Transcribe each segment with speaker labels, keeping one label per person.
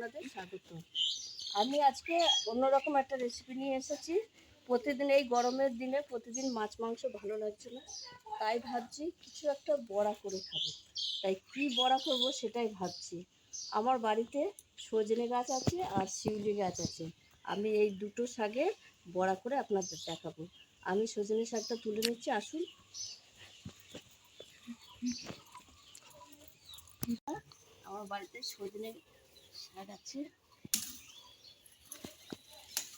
Speaker 1: আপনাদের স্বাগত। আমি আজকে অন্যরকম একটা রেসিপি নিয়ে এসেছি। প্রতিদিন এই গরমের দিনে প্রতিদিন মাছ, মাংস ভালো লাগছে না। তাই ভাবছি কিছু একটা বড়া করে খাব। তাই কি বড়া করব সেটাই ভাবছি। আমার বাড়িতে সজনে গাছ আছে আর শিউলি গাছ আছে। আমি এই দুটো শাকে বড়া করে আপনাদের দেখাবো। আমি সজনে শাকটা তুলে নিচ্ছি, আসুন। আমার বাড়িতে সজনে শাক আছে।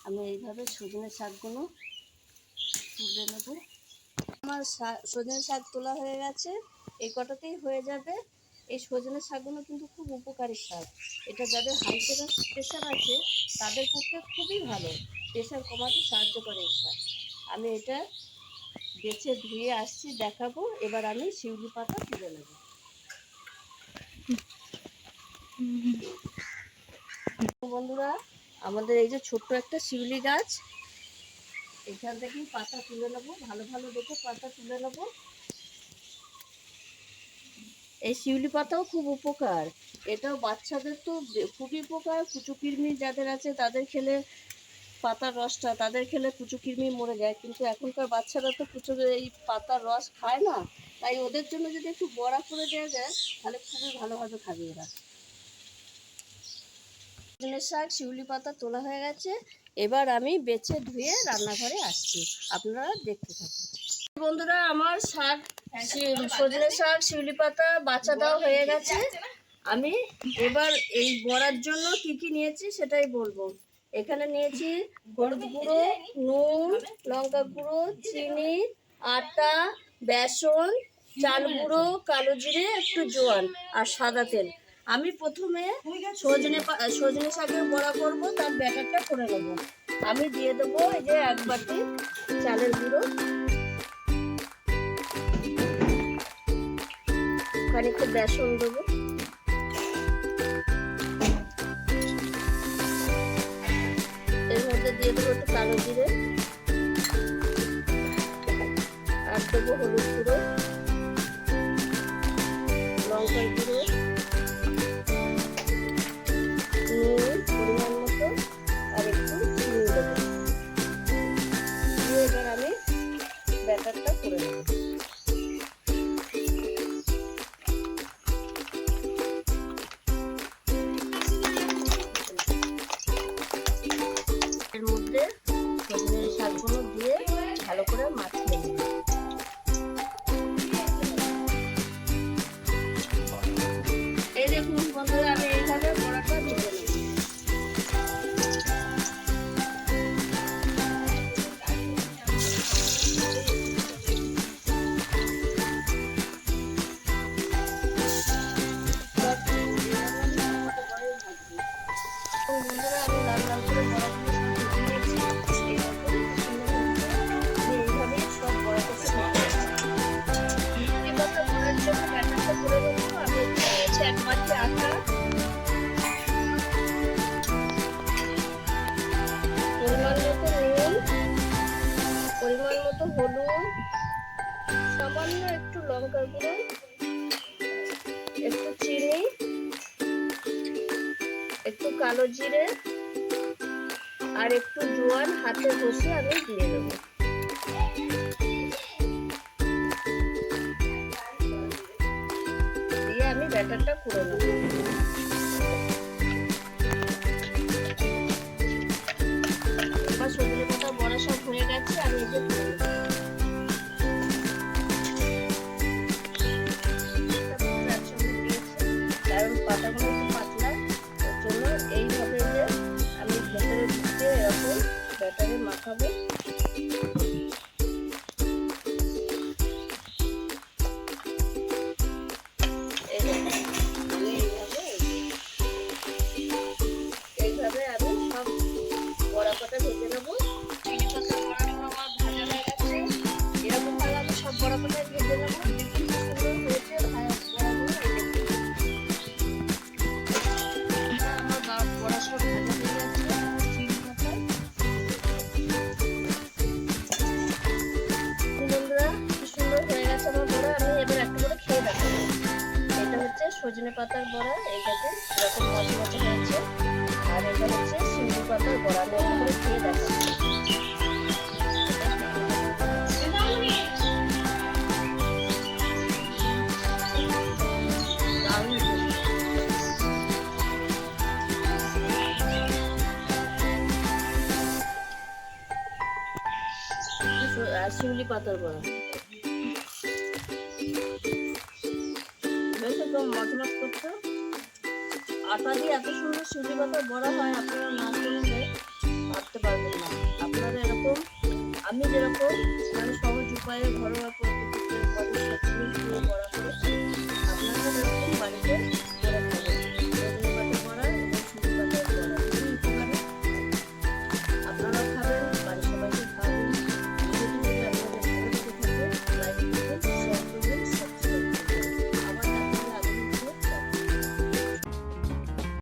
Speaker 1: আমি এইভাবে সজনে শাকগুলো তুলে নেব। আমার সজনে শাক তোলা হয়ে গেছে। এই কটাতেই হয়ে যাবে। এই সজনে শাকগুলো কিন্তু খুব উপকারী শাক। এটা যাদের হাই প্রেশার আছে, তাদের পক্ষে খুবই ভালো। প্রেশার কমাতে সাহায্য করে এই শাক। আমি এটা বেছে ধুয়ে আসছি, দেখাবো। এবার আমি শিউলি পাতা তুলে নেব। বন্ধুরা, আমাদের এই যে ছোট্ট একটা শিউলি গাছ, এখান থেকেই পাতা তুলে নেব, ভালো ভালো দেখে পাতা তুলে নেব। এই শিউলি পাতাও খুব উপকার। এটাও বাচ্চাদের তো খুবই উপকার কুচু কৃমি যাদের আছে তাদের খেলে পাতার রসটা, তাদের খেলে কুচু কৃমি মরে যায়। কিন্তু এখনকার বাচ্চারা তো কুচু এই পাতার রস খায় না। তাই ওদের জন্য যদি একটু বড়া করে দেওয়া যায়, তাহলে খুবই ভালোভাবে খাবে এরা সজনের শাক, শিউলি পাতা তোলা হয়ে গেছে। এবার আমি বেছে ধুয়ে রান্নাঘরে আসছি। আপনারা দেখতে থাকুন। বন্ধুরা, আমার শাক সজনে শাক, শিউলি পাতা বাছা দেওয়া হয়ে গেছে। আমি এবার এই বড়ার জন্য কি কি নিয়েছি সেটাই বলব। এখানে নিয়েছি হলুদ গুঁড়ো, নুন, লঙ্কা গুঁড়ো, চিনি, আটা, বেসন, চাল গুঁড়ো, কালো জিরে, একটু জোয়ান আর সাদা তেল। আমি প্রথমে সজনে সজনে শাকের বড়া করব তার ব্যাটারটা করে নেব। আমি দিয়ে দেবো এই যে এক বাটি চালের গুঁড়ো। খানিকটা বেসন দেবো। ব্যাটারটা করে মতো হলুদ, সামান্য একটু লঙ্কার গুঁড়ো, একটু চিনি, একটু কালো জিরে, আর একটু জোয়ান হাতে বসে আমি দিয়ে দেবো। দিয়ে আমি ব্যাটারটা করে নেব। আমার বড়া সব হয়ে গেছে, আমি পাতাগুলো একটু পাতলা এর জন্য এইভাবে আমি ভেতরে ঢুকে এরকম ব্যাটারে মাখাবো। সজনে পাতার বড়া এই দেখেন এরকম মচমচে হয়েছে আর এটা হচ্ছে শিউলি পাতার বড়া। আমি করে খেয়ে দেখাচ্ছি। শিউলি পাতার বড়া। বেশ করতো আটা দিয়ে এত সুন্দর সুজি পাতা বড়া হয়, আপনারা না করলে ভাবতে পারবেন না। আপনারা এরকম, আমি যেরকম মানে